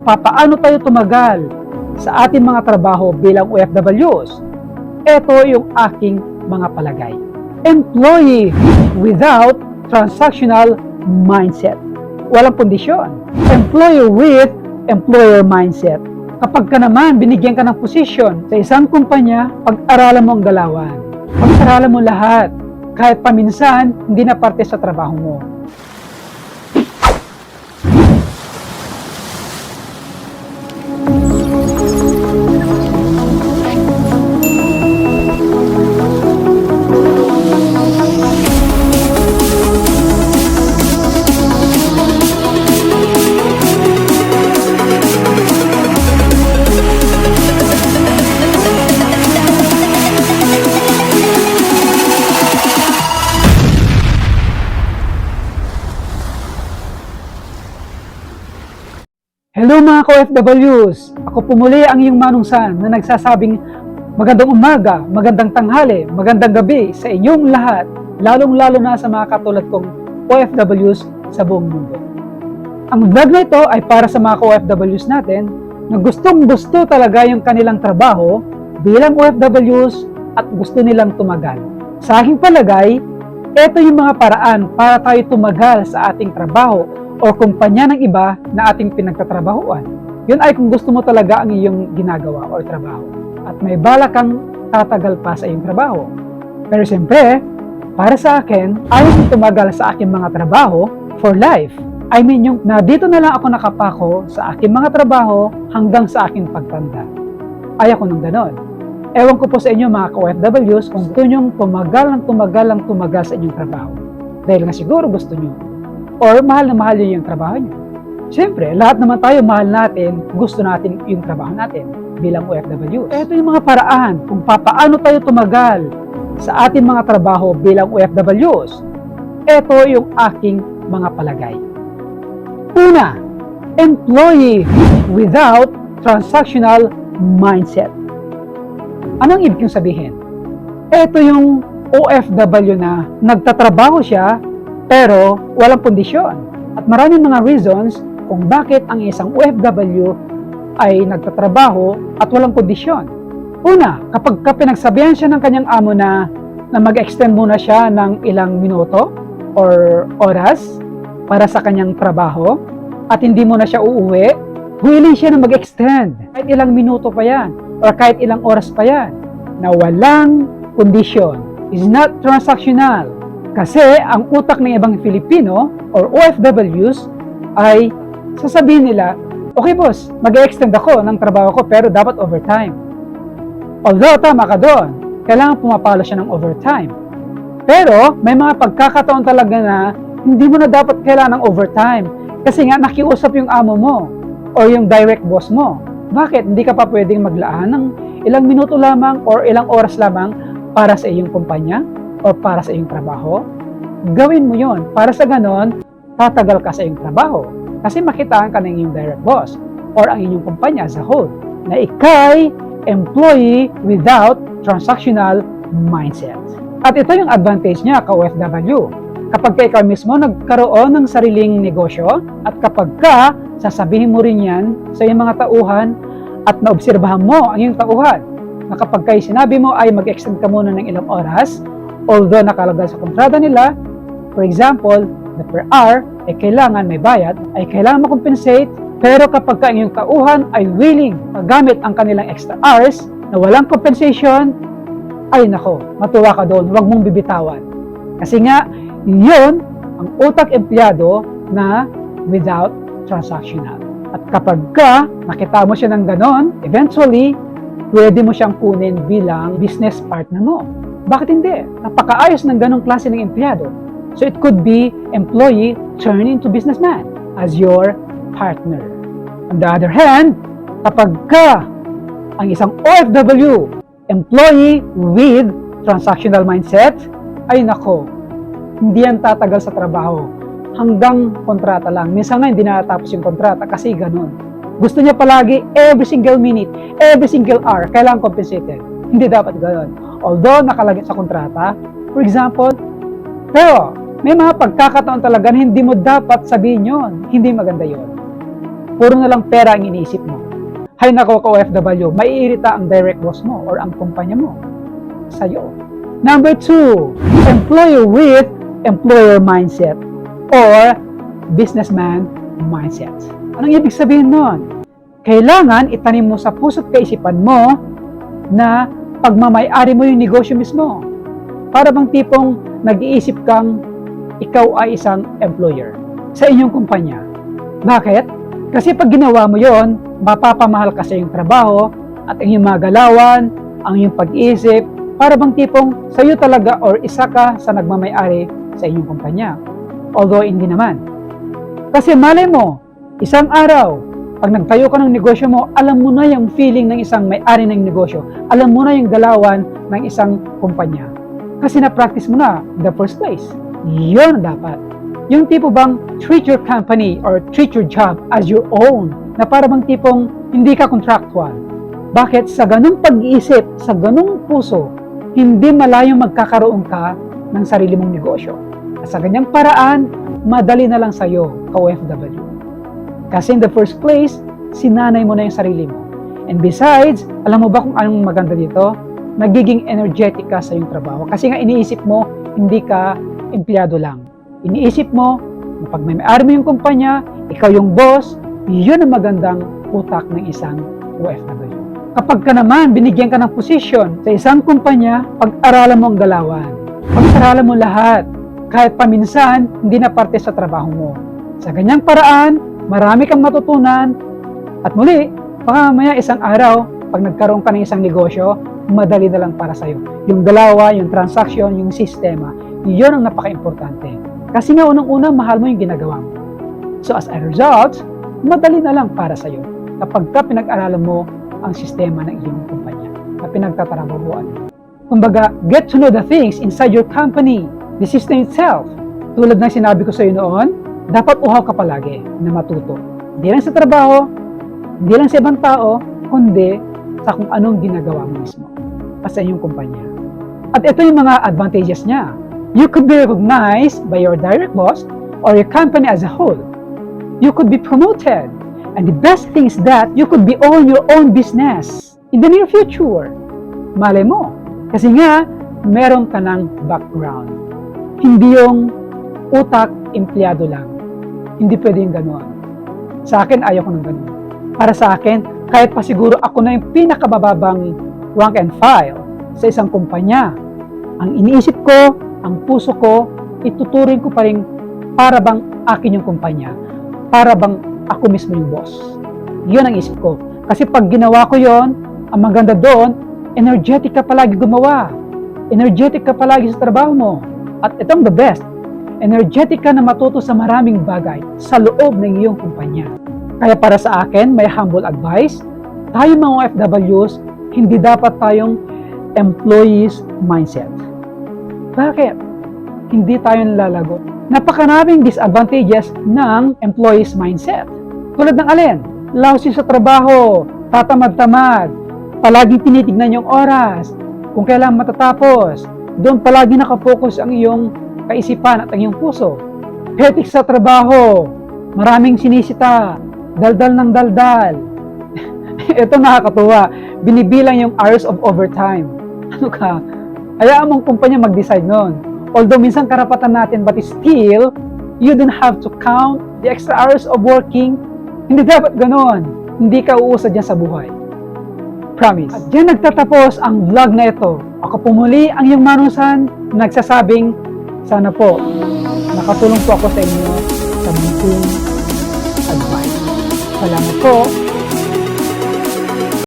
papaano tayo tumagal sa ating mga trabaho bilang OFWs? Ito yung aking mga palagay. Employee without transactional mindset. Walang kondisyon. Employee with employer mindset. Kapag ka naman binigyan ka ng posisyon sa isang kumpanya, pag-aralan mo ang galawan. Pag-aralan mo lahat. Kahit paminsan, hindi na parte sa trabaho mo. Hello mga ka-OFWs! Ako pumuli ang iyong manungsan na nagsasabing magandang umaga, magandang tanghali, magandang gabi sa inyong lahat, lalong-lalo na sa mga katulad kong OFWs sa buong mundo. Ang vlog na ito ay para sa mga ka-OFWs natin na gustong gusto talaga yung kanilang trabaho bilang OFWs at gusto nilang tumagal. Sa aking palagay, ito yung mga paraan para tayo tumagal sa ating trabaho o kumpanya ng iba na ating pinagtatrabahuan. Yun ay kung gusto mo talaga ang iyong ginagawa o trabaho. At may balak kang tatagal pa sa iyong trabaho. Pero siyempre, para sa akin, ayaw kong tumagal sa aking mga trabaho for life. I mean yung na dito na lang ako nakapako sa aking mga trabaho hanggang sa aking pagtanda. Ayaw ko nang ganon. Ewan ko po sa inyo mga ka-OFWs kung gusto nyong tumagal ng tumagal ng tumagal sa inyong trabaho. Dahil nga siguro gusto nyo or mahal na mahal yun yung trabaho nyo. Siyempre, lahat naman tayo mahal natin, gusto natin yung trabaho natin bilang OFW. Ito yung mga paraan kung papaano tayo tumagal sa ating mga trabaho bilang OFWs. Ito yung aking mga palagay. Una, employee without transactional mindset. Anong ibig kong sabihin? Ito yung OFW na nagtatrabaho siya pero walang kondisyon. At maraming mga reasons kung bakit ang isang OFW ay nagtatrabaho at walang kondisyon. Una, kapag ka pinagsabihan siya ng kanyang amo na, na mag-extend muna siya ng ilang minuto or oras para sa kanyang trabaho at hindi muna siya uuwi, willing siya na mag-extend kahit ilang minuto pa yan or kahit ilang oras pa yan na walang kondisyon. is not transactional kasi ang utak ng ibang Filipino or OFWs ay sasabihin nila, okay boss, mag-extend ako ng trabaho ko pero dapat overtime. Although tama ka doon, kailangan pumapalo siya ng overtime. Pero may mga pagkakataon talaga na hindi mo na dapat kailangan ng overtime kasi nga nakiusap yung amo mo or yung direct boss mo. Bakit? Hindi ka pa pwedeng maglaan ng ilang minuto lamang or ilang oras lamang para sa iyong kumpanya o para sa iyong trabaho, gawin mo yon Para sa ganon, tatagal ka sa iyong trabaho. Kasi makitaan ka ng iyong direct boss or ang inyong kumpanya as a whole na ikay employee without transactional mindset. At ito yung advantage niya ka OFW. Kapag ka ikaw mismo nagkaroon ng sariling negosyo at kapag ka sasabihin mo rin yan sa iyong mga tauhan at naobserbahan mo ang iyong tauhan na kapag kayo sinabi mo ay mag-extend ka muna ng ilang oras although nakalagay sa kontrata nila, for example, na per hour ay kailangan may bayad, ay kailangan makompensate, pero kapag ka inyong tauhan ay willing magamit ang kanilang extra hours na walang compensation, ay nako, matuwa ka doon, huwag mong bibitawan. Kasi nga, yun ang utak empleyado na without transactional. At kapag ka nakita mo siya ng ganon, eventually, pwede mo siyang kunin bilang business partner mo. Bakit hindi? Napakaayos ng ganong klase ng empleyado. So it could be employee turn into businessman as your partner. On the other hand, kapag ka ang isang OFW, employee with transactional mindset, ay nako, hindi yan tatagal sa trabaho. Hanggang kontrata lang. Minsan nga hindi natatapos yung kontrata kasi ganun. Gusto niya palagi every single minute, every single hour, kailangan compensated. Hindi dapat ganoon. Although nakalagay sa kontrata, for example, pero may mga pagkakataon talaga na hindi mo dapat sabihin yon. Hindi maganda yon. puro na lang pera ang iniisip mo. Hay nako ka OFW, maiirita ang direct boss mo or ang kumpanya mo sa'yo. Number two, employer with employer mindset or businessman mindset. Anong ibig sabihin nun? Kailangan itanim mo sa puso't kaisipan mo na pagmamayari mo yung negosyo mismo. Para bang tipong nag-iisip kang ikaw ay isang employer sa inyong kumpanya. Bakit? Kasi pag ginawa mo yon, mapapamahal ka sa iyong trabaho at ang iyong mga galawan, ang iyong pag-iisip, para bang tipong sa iyo talaga or isa ka sa nagmamayari sa inyong kumpanya. Although hindi naman. Kasi malay mo, isang araw, pag nagtayo ka ng negosyo mo, alam mo na yung feeling ng isang may-ari ng negosyo. Alam mo na yung galawan ng isang kumpanya. Kasi na-practice mo na the first place. Yun dapat. Yung tipo bang treat your company or treat your job as your own na para bang tipong hindi ka contractual. Bakit? Sa ganung pag-iisip, sa ganung puso, hindi malayong magkakaroon ka ng sarili mong negosyo. At sa ganyang paraan, madali na lang sa'yo, ka-OFW. Kasi in the first place, sinanay mo na yung sarili mo. And besides, alam mo ba kung anong maganda dito? Nagiging energetic ka sa iyong trabaho. Kasi nga iniisip mo, hindi ka empleyado lang. Iniisip mo, pag may mo yung kumpanya, ikaw yung boss, yun ang magandang utak ng isang OFW. Kapag ka naman binigyan ka ng posisyon sa isang kumpanya, pag-aralan mo ang galawan. Pag-aralan mo lahat. Kahit paminsan, hindi na parte sa trabaho mo. Sa ganyang paraan, marami kang matutunan. At muli, baka mamaya isang araw, pag nagkaroon ka ng isang negosyo, madali na lang para sa'yo. Yung galawa, yung transaction, yung sistema, yun ang napaka-importante. Kasi nga unang-una, mahal mo yung ginagawa mo. So as a result, madali na lang para sa'yo kapag ka pinag-aralan mo ang sistema ng iyong kumpanya na pinagtatrabahuan. Kumbaga, get to know the things inside your company, the system itself. Tulad ng sinabi ko sa iyo noon, dapat uhaw ka palagi na matuto. Hindi lang sa trabaho, hindi lang sa ibang tao, kundi sa kung anong ginagawa mo mismo at sa iyong kumpanya. At ito yung mga advantages niya. You could be recognized by your direct boss or your company as a whole. You could be promoted. And the best thing is that you could be own your own business in the near future. Malay mo. Kasi nga, meron ka ng background. Hindi yung utak, empleyado lang. Hindi pwede gano'n. Sa akin, ayaw ko ng gano'n. Para sa akin, kahit pa siguro ako na yung pinakabababang rank and file sa isang kumpanya, ang iniisip ko, ang puso ko, ituturing ko pa rin para bang akin yung kumpanya. Para bang ako mismo yung boss. Yun ang isip ko. Kasi pag ginawa ko yon, ang maganda doon, energetic ka palagi gumawa. Energetic ka palagi sa trabaho mo. At itong the best, energetic ka na matuto sa maraming bagay sa loob ng iyong kumpanya. Kaya para sa akin, may humble advice, tayo mga OFWs, hindi dapat tayong employees mindset. Bakit? Hindi tayo nalalagot. Napakaraming disadvantages ng employees mindset. Tulad ng alin? Lousy sa trabaho, tatamad-tamad, palaging tinitignan yung oras, kung kailan matatapos, doon palagi nakapokus ang iyong kaisipan at ang iyong puso. Hetik sa trabaho, maraming sinisita, daldal ng daldal. Ito nakakatuwa, binibilang yung hours of overtime. Ano ka? Hayaan mong kumpanya mag-decide noon. Although minsan karapatan natin, but still, you don't have to count the extra hours of working. Hindi dapat ganon. Hindi ka uusad yan sa buhay. Promise. At dyan nagtatapos ang vlog na ito. Ako pumuli ang iyong manusan nagsasabing, sana po, nakatulong po ako sa inyo sa munting advice. Salamat po.